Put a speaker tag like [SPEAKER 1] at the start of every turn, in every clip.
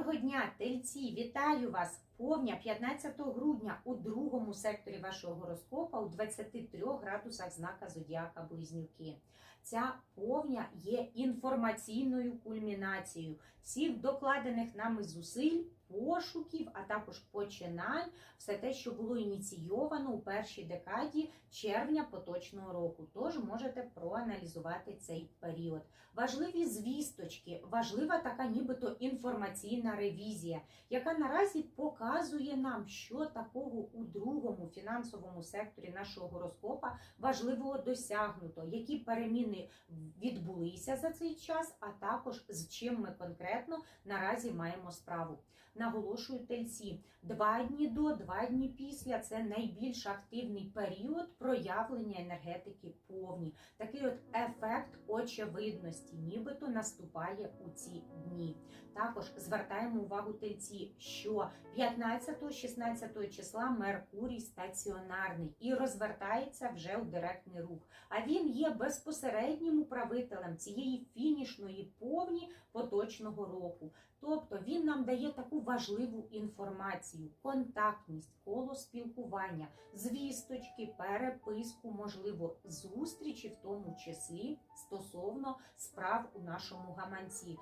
[SPEAKER 1] Доброго дня, тельці! Вітаю вас! Повня 15 грудня у другому секторі вашого гороскопа у 23 градусах знака Зодіака Близнюки. Ця повня є інформаційною кульмінацією всіх докладених нами зусиль, пошуків, а також починань, все те, що було ініційовано у першій декаді червня поточного року. Тож можете проаналізувати цей період. Важливі звісточки, важлива така нібито інформаційна ревізія, яка наразі показує нам, що такого у другому фінансовому секторі нашого гороскопа важливого досягнуто, які переміни відбулися за цей час, а також з чим ми конкретно наразі маємо справу. Наголошую тельці, два дні до, два дні після це найбільш активний період проявлення енергетики повні. Такий от ефект очевидності, нібито наступає у ці дні. Також звертаємо увагу тельці, що 15-16 числа Меркурій стаціонарний і розвертається вже у директний рух. А він є безпосереднім управителем цієї фінішної повні поточного року. Тобто він нам дає таку важливу інформацію, контактність, коло спілкування, звісточки, переписку, можливо, зустрічі, в тому числі стосовно справ у нашому гаманці.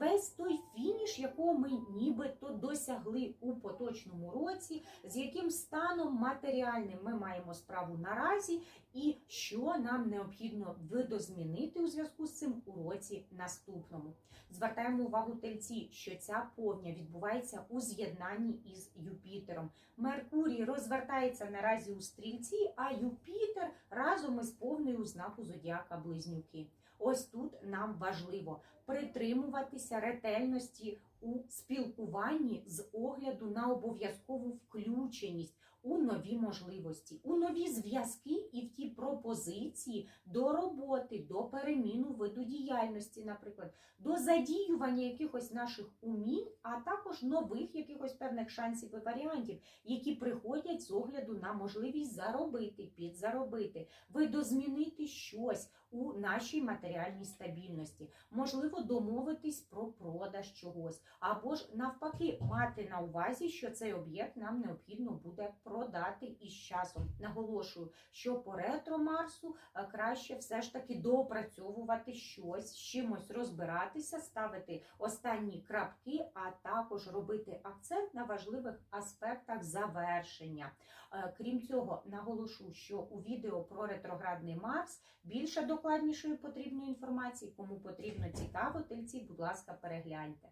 [SPEAKER 1] Весь той фініш, якого ми нібито досягли у поточному році, з яким станом матеріальним ми маємо справу наразі, і що нам необхідно видозмінити у зв'язку з цим у році наступному. Звертаємо увагу тельці, що ця повня відбувається у з'єднанні із Юпітером. Меркурій розвертається наразі у стрільці, а Юпітер разом із повною у знаку зодіака Близнюки. Ось тут нам важливо притримуватися ретельності у спілкуванні з огляду на обов'язкову включеність у нові можливості, у нові зв'язки і в ті пропозиції до роботи, до переміну виду діяльності, наприклад, до задіювання якихось наших умінь, а також нових якихось певних шансів і варіантів, які приходять з огляду на можливість заробити, підзаробити, видозмінити щось у нашій матеріальній стабільності, можливо, домовитись про продаж чогось, або ж навпаки, мати на увазі, що цей об'єкт нам необхідно буде продати із часом. Наголошую, що по ретро Марсу е, краще все ж таки доопрацьовувати щось, з чимось розбиратися, ставити останні крапки, а також робити акцент на важливих аспектах завершення. Е, Крім цього, наголошу, що у відео про ретроградний Марс більше докладнішої потрібної інформації, кому потрібно цікаво, тельці, будь ласка, перегляньте.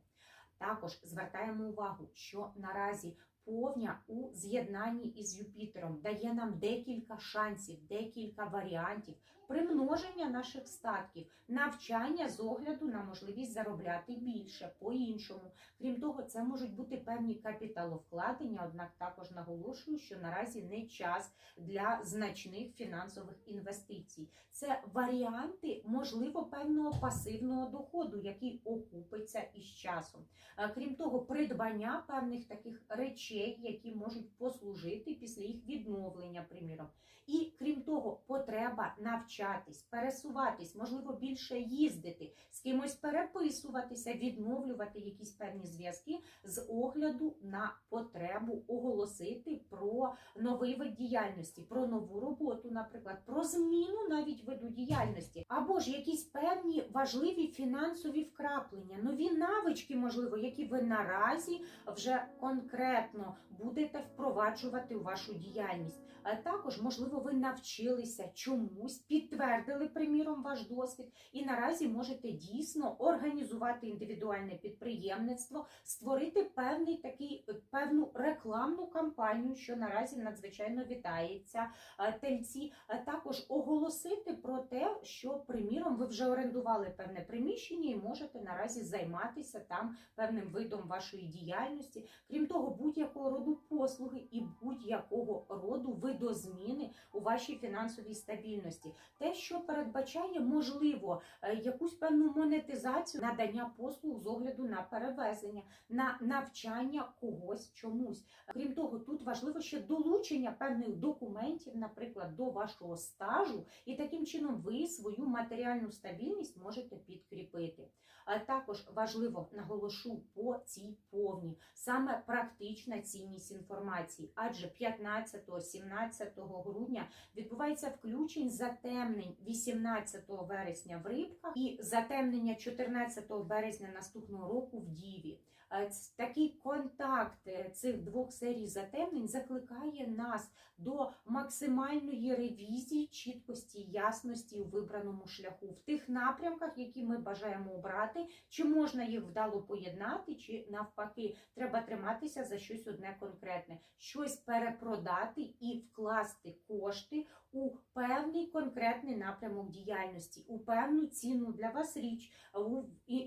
[SPEAKER 1] Також звертаємо увагу, що наразі повня у з'єднанні із Юпітером дає нам декілька шансів, декілька варіантів примноження наших статків, навчання з огляду на можливість заробляти більше по-іншому. Крім того, це можуть бути певні капіталовкладення, однак також наголошую, що наразі не час для значних фінансових інвестицій. Це варіанти, можливо, певного пасивного доходу, який окупиться із часом. Е, Крім того, придбання певних таких речей, які можуть послужити після їх відновлення, приміром. І того, потреба навчатись, пересуватись, можливо, більше їздити, з кимось переписуватися, відновлювати якісь певні зв'язки з огляду на потребу оголосити про новий вид діяльності, про нову роботу, наприклад, про зміну навіть виду діяльності, або ж якісь певні важливі фінансові вкраплення, нові навички, можливо, які ви наразі вже конкретно будете впроваджувати у вашу діяльність. А також, можливо, ви навчилися чомусь, підтвердили, приміром, ваш досвід, і наразі можете дійсно організувати індивідуальне підприємництво, створити певний такий е, певну рекламну кампанію, що наразі надзвичайно вітається е, тельці. А також оголосити про те, що, приміром, ви вже орендували певне приміщення і можете наразі займатися там певним видом вашої діяльності. Крім того, будь-якого роду послуги і будь-якого роду видозміни у вашій фінансовій стабільності. Те, що передбачає, можливо, е, якусь певну монетизацію надання послуг з огляду на перевезення, на навчання когось чомусь. Крім того, тут важливо ще долучення певних документів, наприклад, до вашого стажу, і таким чином ви свою матеріальну стабільність можете підкріпити. А також важливо наголошу по цій повні саме практична цінність інформації, адже 15-17 грудня відбувається включень затемнень 18 вересня в рибках і затемнення 14 березня наступного року в Діві. Е, Такий контакт е, цих двох серій затемнень закликає нас до максимальної ревізії, чіткості, ясності у вибраному шляху в тих напрямках, які ми бажаємо обрати, чи можна їх вдало поєднати, чи навпаки, треба триматися за щось одне конкретне, щось перепродати і вкласти кошти у певний конкретний напрямок діяльності, у певну цінну для вас річ,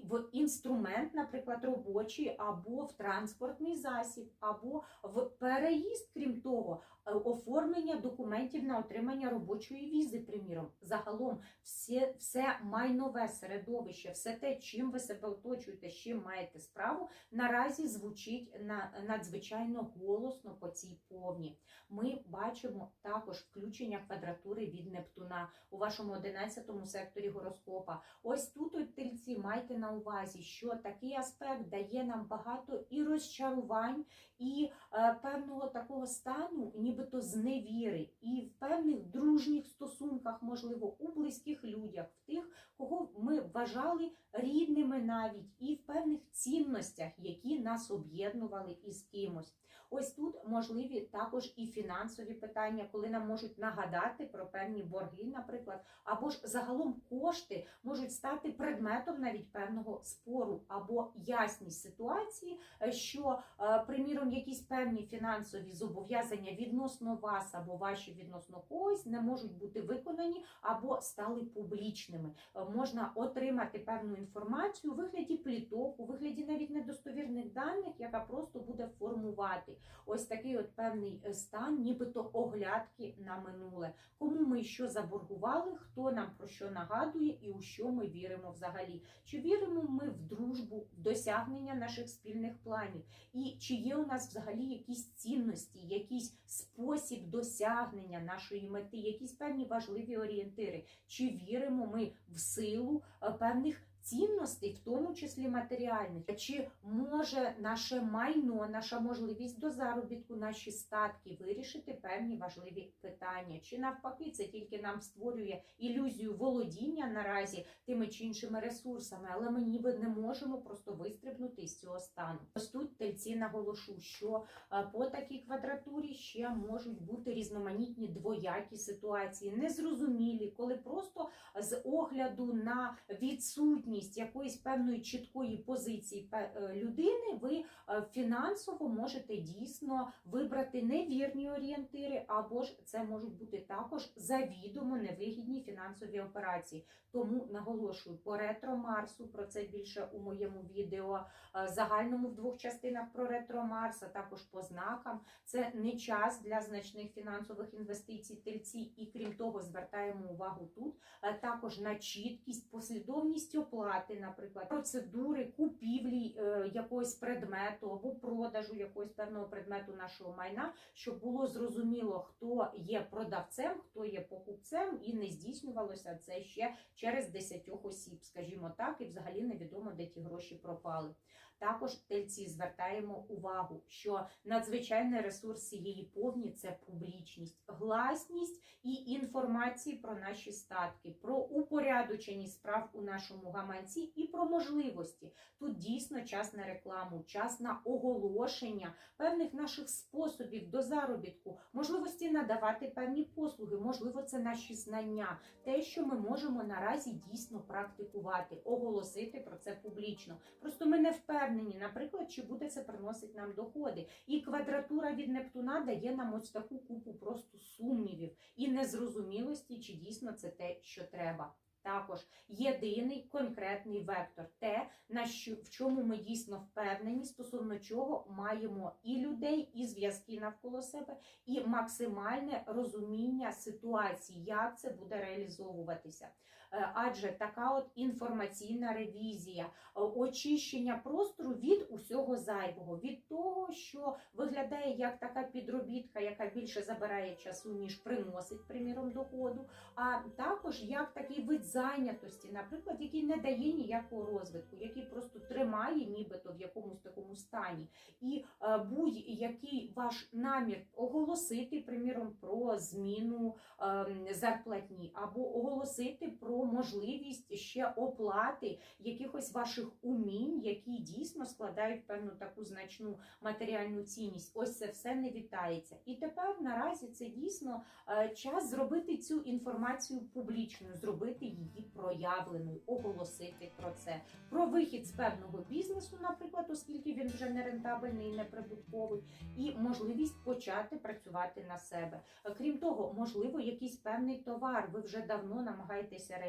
[SPEAKER 1] в інструмент, наприклад, робочий, або в транспортний засіб, або в переїзд, крім того, оформлення документів на отримання робочої візи, приміром. Загалом, все, все майнове середовище, все те, чим ви себе оточуєте, з чим маєте справу, наразі звучить на надзвичайно голосно по цій повні. Ми бачимо також включення квадратури від Нептуна у вашому 11 секторі гороскопа. Ось тут, от, тельці, майте на увазі, що такий аспект дає нам багато і розчарувань, і е, певного такого стану, нібито зневіри, і в певних дружніх стосунках, можливо, у близьких людях, в тих, кого ми вважали рідними навіть, і в певних цінностях, які нас об'єднували із кимось. Ось тут можливі також і фінансові питання, коли нам можуть нагадати про певні борги, наприклад, або ж загалом кошти можуть стати предметом навіть певного спору або ясність ситуації, е, що, е, приміром, якісь певні фінансові зобов'язання відносно вас або ваші відносно когось не можуть бути виконані або стали публічними. Е, Можна отримати певну інформацію у вигляді пліток, у вигляді навіть недостовірних даних, яка просто буде формувати ось такий от певний е, стан, нібито оглядки на минуле. Кому ми що заборгували, хто нам про що нагадує і у що ми віримо взагалі. Чи віримо ми в дружбу, в досягнення наших спільних планів? І чи є у нас взагалі якісь цінності, якийсь спосіб досягнення нашої мети, якісь певні важливі орієнтири? Чи віримо ми в силу е, певних цінностей, в тому числі матеріальних? Чи може наше майно, наша можливість до заробітку, наші статки вирішити певні важливі питання? Чи навпаки, це тільки нам створює ілюзію володіння наразі тими чи іншими ресурсами, але ми ніби не можемо просто вистрибнути з цього стану. Ось тут тельці наголошу, що е, по такій квадратурі ще можуть бути різноманітні двоякі ситуації, незрозумілі, коли просто з огляду на відсутність якоїсь певної чіткої позиції е, людини, ви е, фінансово можете дійсно вибрати невірні орієнтири, або ж це можуть бути також завідомо невигідні фінансові операції. Тому наголошую по ретро Марсу, про це більше у моєму відео, е, загальному в двох частинах про ретро Марс, також по знакам. Це не час для значних фінансових інвестицій тельці, і крім того, звертаємо увагу тут також на чіткість, послідовність оплати, наприклад, процедури купівлі е, якогось предмету або продажу якогось певного предмету нашого майна, щоб було зрозуміло, хто є продавцем, хто є покупцем, і не здійснювалося це ще через 10 осіб, скажімо так, і взагалі невідомо, де ті гроші пропали. Також тельці звертаємо увагу, що надзвичайний ресурс цієї повні це публічність, гласність і інформації про наші статки, про упорядоченість справ у нашому гаманці і про можливості. Тут дійсно час на рекламу, час на оголошення певних наших способів до заробітку, можливості надавати певні послуги, можливо, це наші знання, те, що ми можемо наразі дійсно практикувати, оголосити про це публічно. Просто ми не впевнені, наприклад, чи буде це приносити нам доходи. І квадратура від Нептуна дає нам ось таку купу просто сумнівів і незрозумілості, чи дійсно це те, що треба. Також єдиний конкретний вектор, те, на що в чому ми дійсно впевнені, стосовно чого маємо і людей, і зв'язки навколо себе, і максимальне розуміння ситуації, як це буде реалізовуватися. Е, Адже така от інформаційна ревізія, е, очищення простору від усього зайвого, від того, що виглядає як така підробітка, яка більше забирає часу, ніж приносить, приміром, доходу, а також як такий вид зайнятості, наприклад, який не дає ніякого розвитку, який просто тримає, нібито в якомусь такому стані. І е, будь-який ваш намір оголосити, приміром, про зміну ем, зарплатні, або оголосити про можливість ще оплати якихось ваших умінь, які дійсно складають певну таку значну матеріальну цінність. Ось це все не вітається. І тепер наразі це дійсно е, час зробити цю інформацію публічною, зробити її проявленою, оголосити про це. Про вихід з певного бізнесу, наприклад, оскільки він вже не рентабельний і неприбутковий, і можливість почати працювати на себе. Е, Крім того, можливо, якийсь певний товар ви вже давно намагаєтеся реалізувати,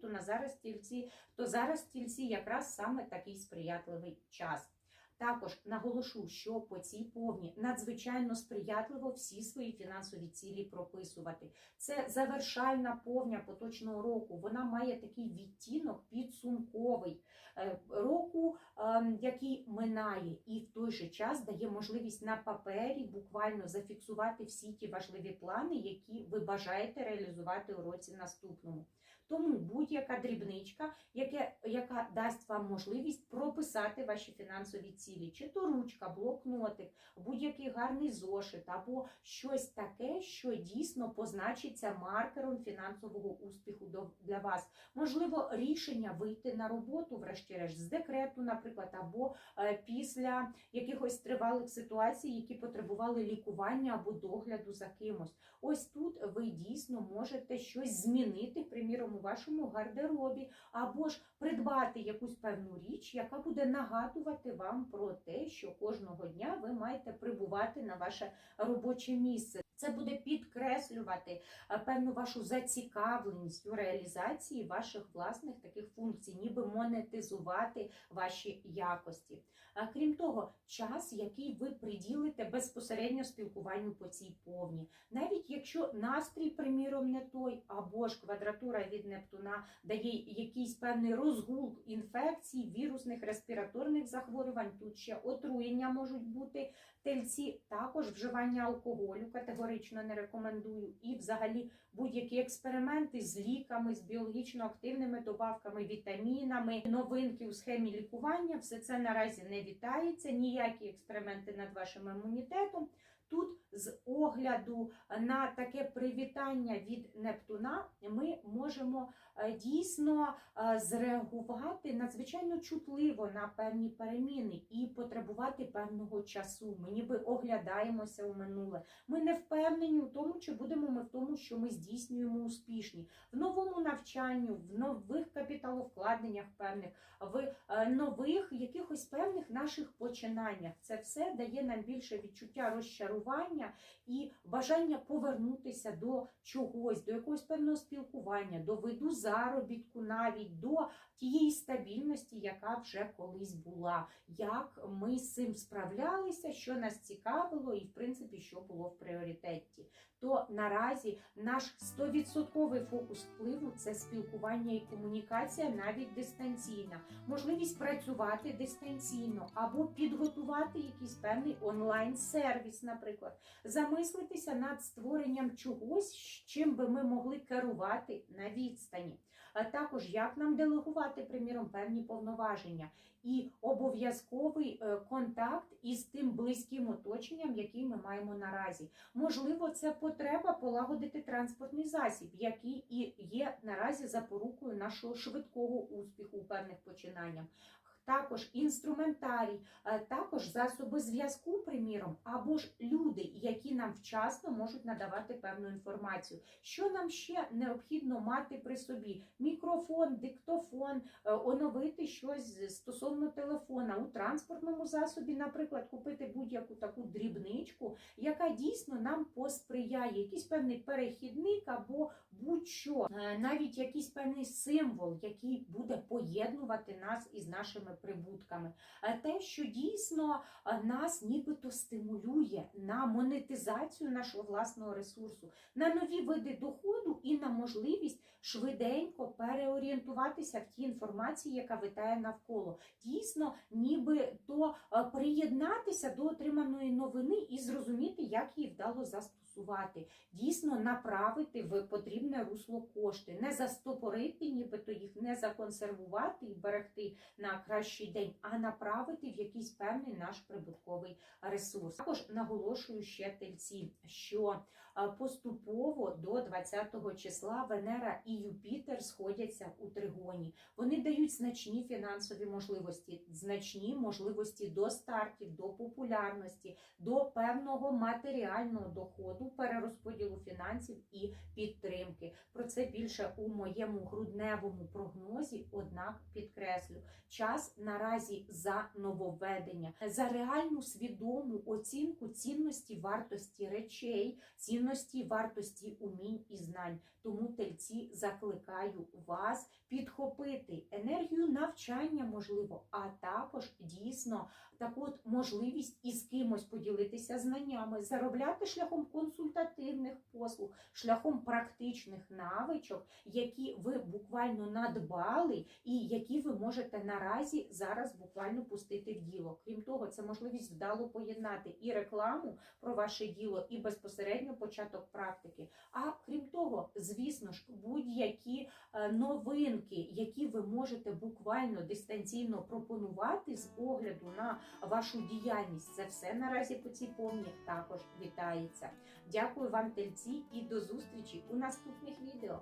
[SPEAKER 1] то на зараз стільці, то зараз стільці якраз саме такий сприятливий час. Також наголошу, що по цій повні надзвичайно сприятливо всі свої фінансові цілі прописувати. Це завершальна повня поточного року. Вона має такий відтінок підсумковий е, року, ем, який минає, і в той же час дає можливість на папері буквально зафіксувати всі ті важливі плани, які ви бажаєте реалізувати у році наступному. Тому будь-яка дрібничка, яке, яка дасть вам можливість прописати ваші фінансові цілі, чи то ручка, блокнотик, будь-який гарний зошит або щось таке, що дійсно позначиться маркером фінансового успіху для вас. Можливо, рішення вийти на роботу, врешті-решт, з декрету, наприклад, або е, після якихось тривалих ситуацій, які потребували лікування або догляду за кимось. Ось тут ви дійсно можете щось змінити, приміром, вашому гардеробі, або ж придбати якусь певну річ, яка буде нагадувати вам про те, що кожного дня ви маєте прибувати на ваше робоче місце. Це буде підкреслювати е, певну вашу зацікавленість у реалізації ваших власних таких функцій, ніби монетизувати ваші якості. А крім того, час, який ви приділите безпосередньо спілкуванню по цій повні, навіть якщо настрій, приміром, не той, або ж квадратура від Нептуна дає якийсь певний розгул інфекцій, вірусних респіраторних захворювань, тут ще отруєння можуть бути. Тельці також вживання алкоголю категорично не рекомендую. І взагалі будь-які експерименти з ліками, з біологічно активними добавками, вітамінами, новинки у схемі лікування, все це наразі не вітається. Ніякі експерименти над вашим імунітетом. Тут з огляду на таке привітання від Нептуна ми можемо е, дійсно е, зреагувати надзвичайно чутливо на певні переміни і потребувати певного часу. Ми ніби оглядаємося у минуле. Ми не впевнені у тому, чи будемо ми в тому, що ми здійснюємо успішні в новому навчанні, в нових капіталовкладеннях певних, в е, нових якихось певних наших починаннях. Це все дає нам більше відчуття розчарування і бажання повернутися до чогось, до якогось певного спілкування, до виду заробітку, навіть до тієї стабільності, яка вже колись була. Як ми з цим справлялися, що нас цікавило, і в принципі, що було в пріоритеті. То наразі наш 100% фокус впливу це спілкування і комунікація, навіть дистанційна, можливість працювати дистанційно або підготувати якийсь певний онлайн-сервіс, наприклад, замислитися над створенням чогось, чим би ми могли керувати на відстані. А також як нам делегувати, приміром, певні повноваження і обов'язковий е, контакт із тим близьким оточенням, який ми маємо наразі. Можливо, це потреба полагодити транспортний засіб, який і є наразі запорукою нашого швидкого успіху у певних починаннях. Також інструментарій, е, також засоби зв'язку, приміром, або ж люди, які нам вчасно можуть надавати певну інформацію. Що нам ще необхідно мати при собі? Мікрофон, диктофон, е, оновити щось стосовно телефона у транспортному засобі, наприклад, купити будь-яку таку дрібничку, яка дійсно нам посприяє, якийсь певний перехідник або будь-що, е, навіть якийсь певний символ, який буде поєднувати нас із нашими прибутками. Е, Те, що дійсно е, нас нібито стимулює на монетизацію нашого власного ресурсу, на нові види доходу і на можливість швиденько переорієнтуватися в тій інформації, яка витає навколо. Дійсно, ніби то приєднатися до отриманої новини і зрозуміти, як її вдало застосувати. Дійсно, направити в потрібне русло кошти, не застопорити, нібито їх не законсервувати і берегти на кращий день, а направити в якийсь певний наш прибутковий ресурс. Також наголошую ще тельці, що поступово до 20 числа Венера і Юпітер сходяться у тригоні. Вони дають значні фінансові можливості, значні можливості до стартів, до популярності, до певного матеріального доходу, перерозподілу фінансів і підтримки. Про це більше у моєму грудневому прогнозі. Однак підкреслю, час наразі за нововведення, за реальну свідому оцінку цінності вартості речей, цінності вартості умінь і знань. Тому тельці закликаю вас підхопити енергію навчання, можливо, а також дійсно таку от можливість із кимось поділитися знаннями, заробляти шляхом консультативних послуг, шляхом практичних навичок, які ви буквально надбали, і які ви можете наразі зараз буквально пустити в діло. Крім того, це можливість вдало поєднати і рекламу про ваше діло, і безпосередньо початок практики. А крім того, звісно ж, будь-які е, новинки, які ви можете буквально дистанційно пропонувати з огляду на вашу діяльність, це все наразі по цій повні також вітається. Дякую вам, тельці, і до зустрічі у наступних відео.